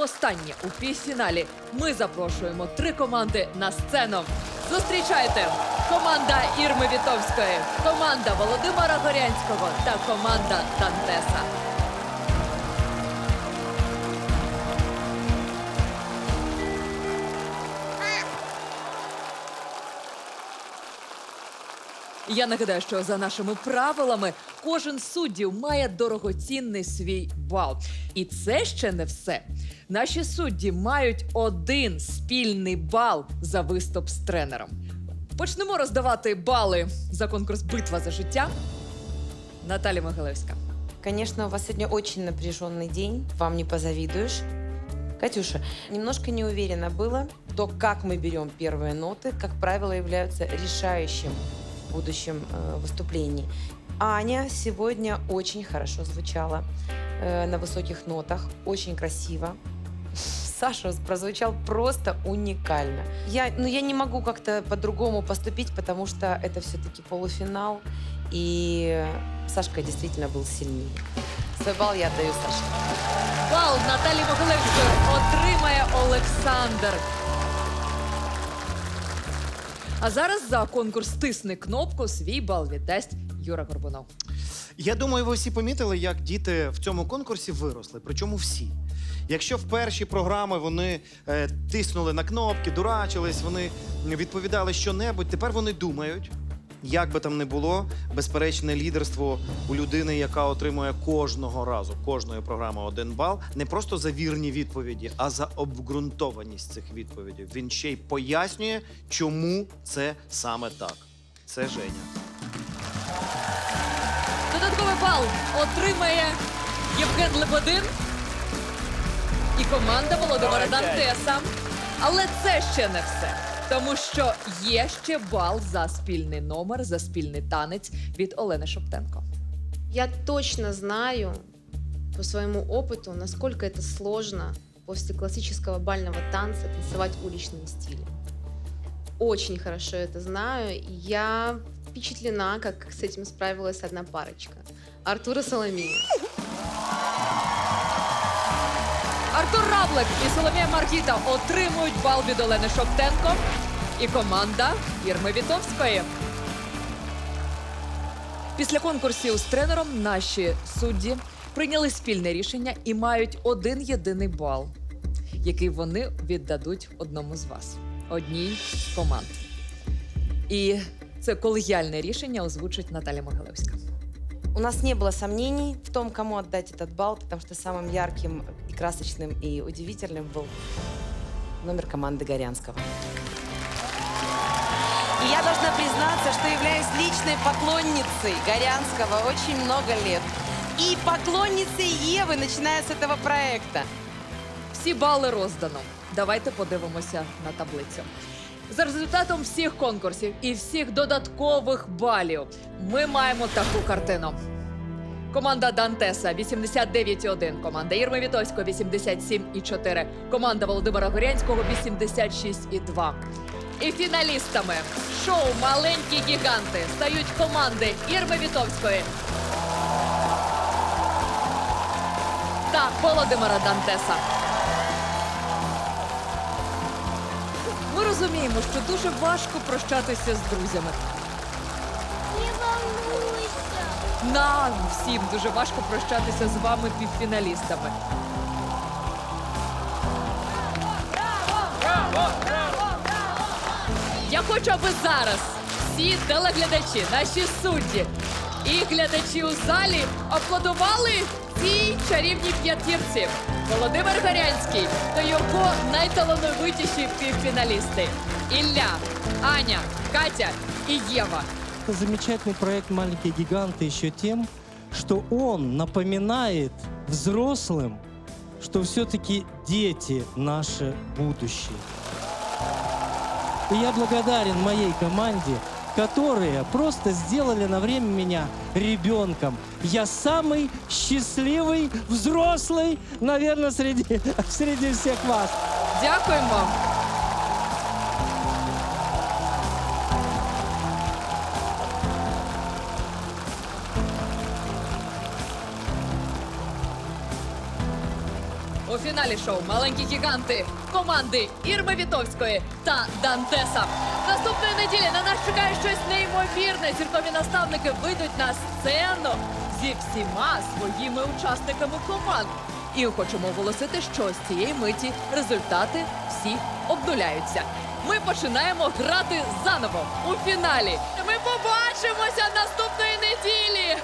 востаннє у півфіналі ми запрошуємо три команди на сцену. Зустрічайте команда Ірми Вітовської, команда Володимира Горянського та команда Дантеса. Я нагадаю, що за нашими правилами кожен з суддів має дорогоцінний свій бал. І це ще не все. Наші судді мають один спільний бал за виступ з тренером. Почнемо роздавати бали за конкурс Битва за життя. Наталя Могилевська. Конечно, у вас сегодня очень напряженный день, вам не позавидуешь. Катюша, немножко не уверенно было, то, как мы берем первые ноты, как правило, являются решающим в будущем э, выступлении. Аня сегодня очень хорошо звучала э, на высоких нотах, очень красиво. Саша прозвучал просто уникально. Я, ну, я не могу как-то по-другому поступить, потому что это все-таки полуфинал, и Сашка действительно был сильнее. Свой балл я отдаю Саше. Бал Наталі Могилевської отримає Олександр. А зараз за конкурс Тисни кнопку свій бал віддасть Юра Горбунов. Я думаю, ви всі помітили, як діти в цьому конкурсі виросли. Причому всі. Якщо в перші програми вони е, тиснули на кнопки, дурачились, вони відповідали що-небудь, тепер вони думають, як би там не було, безперечне лідерство у людини, яка отримує кожного разу, кожної програми один бал, не просто за вірні відповіді, а за обґрунтованість цих відповідей. Він ще й пояснює, чому це саме так. Це Женя. Додатковий бал отримає Євген Лебедин і команда Володимира Дантеса. Але це ще не все. Тому що є ще бал за спільний номер, за спільний танець від Олени Шоптенко. Я точно знаю по своему опыту, насколько это сложно после классического бального танца танцевать в уличном стиле. Очень хорошо это знаю. и Я впечатлена, как с этим справилась одна парочка. Артура Соломия. Артур Равлик і Соломія Маркіта отримують бал від Олени Шоптенко і команда Ірми Вітовської. Після конкурсів з тренером наші судді прийняли спільне рішення і мають один єдиний бал, який вони віддадуть одному з вас, одній з команд. І це колегіальне рішення озвучить Наталя Могилевська. У нас не было сомнений в том, кому отдать этот балл, потому что самым ярким и красочным и удивительным был номер команды Горянского. И я должна признаться, что являюсь личной поклонницей Горянского очень много лет. И поклонницей Евы, начиная с этого проекта. Всі бали роздано. Давайте подивимося на таблицю. За результатом всіх конкурсів і всіх додаткових балів ми маємо таку картину. Команда Дантеса 89,1, команда Ірми Вітовського 87,4, команда Володимира Горянського 86,2. І фіналістами шоу Маленькі гіганти стають команди Ірми Вітовської та Володимира Дантеса. Розуміємо, що дуже важко прощатися з друзями. Не волнуйся. Нам всім дуже важко прощатися з вами півфіналістами. Я хочу, аби зараз всі телеглядачі, наші судді і глядачі у залі аплодували цій чарівній п'ятірці. Володимир Горянський та його найталановитіші півфіналісти Ілля, Аня, Катя і Єва. Это замечательный проект «Маленькие гиганты» еще тем, что он напоминает взрослым, что все-таки дети – наше будущее. И я благодарен моей команде, которые просто сделали на время меня ребенком. Я самый счастливый взрослый, наверное, среди, среди всех вас. Дякуємо. У фіналі шоу маленькі гіганти команди Ірми Вітовської та Дантеса. Наступної неділі на нас чекає щось неймовірне. Зіркові наставники вийдуть на сцену зі всіма своїми учасниками команд. І хочемо оголосити, що з цієї миті результати всі обнуляються. Ми починаємо грати заново у фіналі. Ми побачимося наступної неділі.